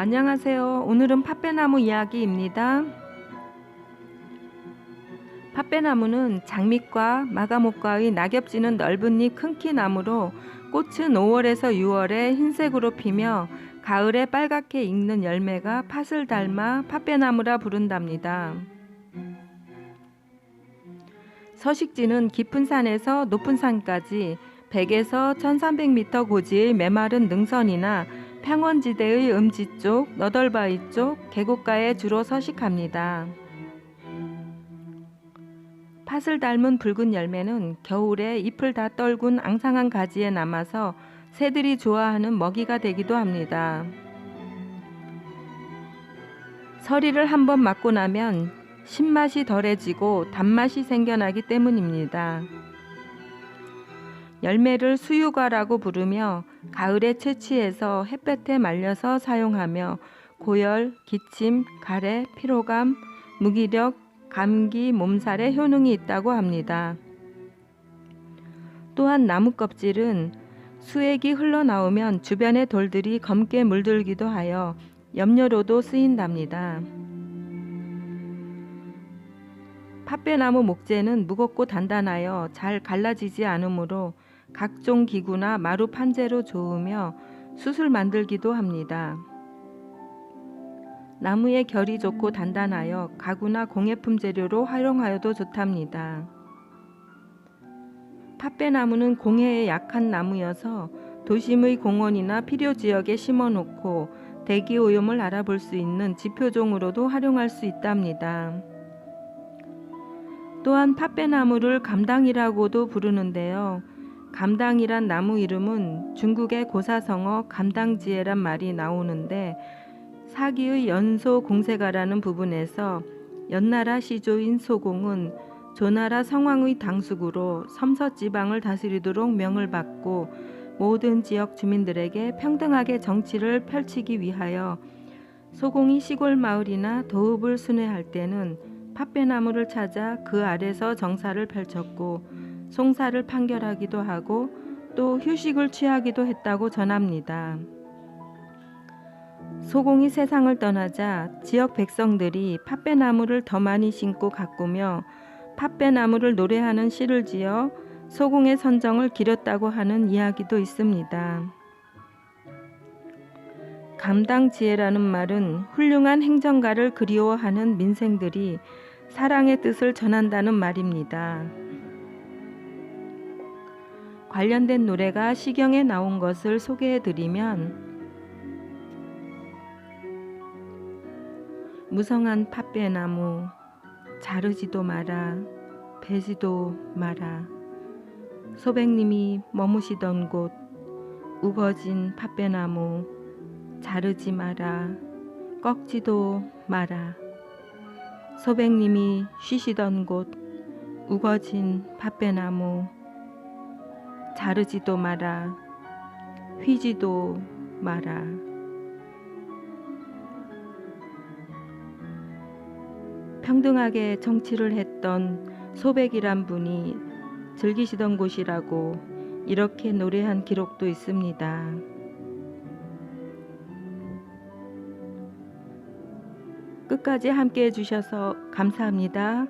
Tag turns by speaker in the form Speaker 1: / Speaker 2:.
Speaker 1: 안녕하세요. 오늘은 팥배나무 이야기입니다. 팥배나무는 장미과 마가목과의 낙엽지는 넓은 잎 큰 키 나무로 꽃은 5월에서 6월에 흰색으로 피며 가을에 빨갛게 익는 열매가 팥을 닮아 팥배나무라 부른답니다. 서식지는 깊은 산에서 높은 산까지 100에서 1300m 고지의 메마른 능선이나 평원지대의 음지 쪽, 너덜바위 쪽, 계곡가에 주로 서식합니다. 팥을 닮은 붉은 열매는 겨울에 잎을 다 떨군 앙상한 가지에 남아서 새들이 좋아하는 먹이가 되기도 합니다. 서리를 한번 맞고 나면 신맛이 덜해지고 단맛이 생겨나기 때문입니다. 열매를 수유과라고 부르며 가을에 채취해서 햇볕에 말려서 사용하며 고열, 기침, 가래, 피로감, 무기력, 감기, 몸살에 효능이 있다고 합니다. 또한 나무 껍질은 수액이 흘러나오면 주변의 돌들이 검게 물들기도 하여 염료로도 쓰인답니다. 팥배나무 목재는 무겁고 단단하여 잘 갈라지지 않으므로 각종 기구나 마루 판재로 좋으며 숯을 만들기도 합니다. 나무의 결이 좋고 단단하여 가구나 공예품 재료로 활용하여도 좋답니다. 팥배나무는 공해에 약한 나무여서 도심의 공원이나 필요 지역에 심어 놓고 대기 오염을 알아볼 수 있는 지표종으로도 활용할 수 있답니다. 또한 팥배나무를 감당이라고도 부르는데요. 감당이란 나무 이름은 중국의 고사성어 감당지혜란 말이 나오는데 사기의 연소 공세가라는 부분에서 연나라 시조인 소공은 조나라 성왕의 당숙으로 섬서 지방을 다스리도록 명을 받고 모든 지역 주민들에게 평등하게 정치를 펼치기 위하여 소공이 시골 마을이나 도읍을 순회할 때는 팥배나무를 찾아 그 아래서 정사를 펼쳤고 송사를 판결하기도 하고 또 휴식을 취하기도 했다고 전합니다. 소공이 세상을 떠나자 지역 백성들이 팥배나무를 더 많이 심고 가꾸며 팥배나무를 노래하는 시를 지어 소공의 선정을 기렸다고 하는 이야기도 있습니다. 감당 지혜라는 말은 훌륭한 행정가를 그리워하는 민생들이 사랑의 뜻을 전한다는 말입니다. 관련된 노래가 시경에 나온 것을 소개해 드리면 무성한 팥배나무 자르지도 마라 베지도 마라. 소백님이 머무시던 곳 우거진 팥배나무 자르지 마라 꺾지도 마라. 소백님이 쉬시던 곳 우거진 팥배나무 자르지도 마라 휘지도 마라 평등하게 정치를 했던 소백이란 분이 즐기시던 곳이라고 이렇게 노래한 기록도 있습니다. 끝까지 함께 해주셔서 감사합니다.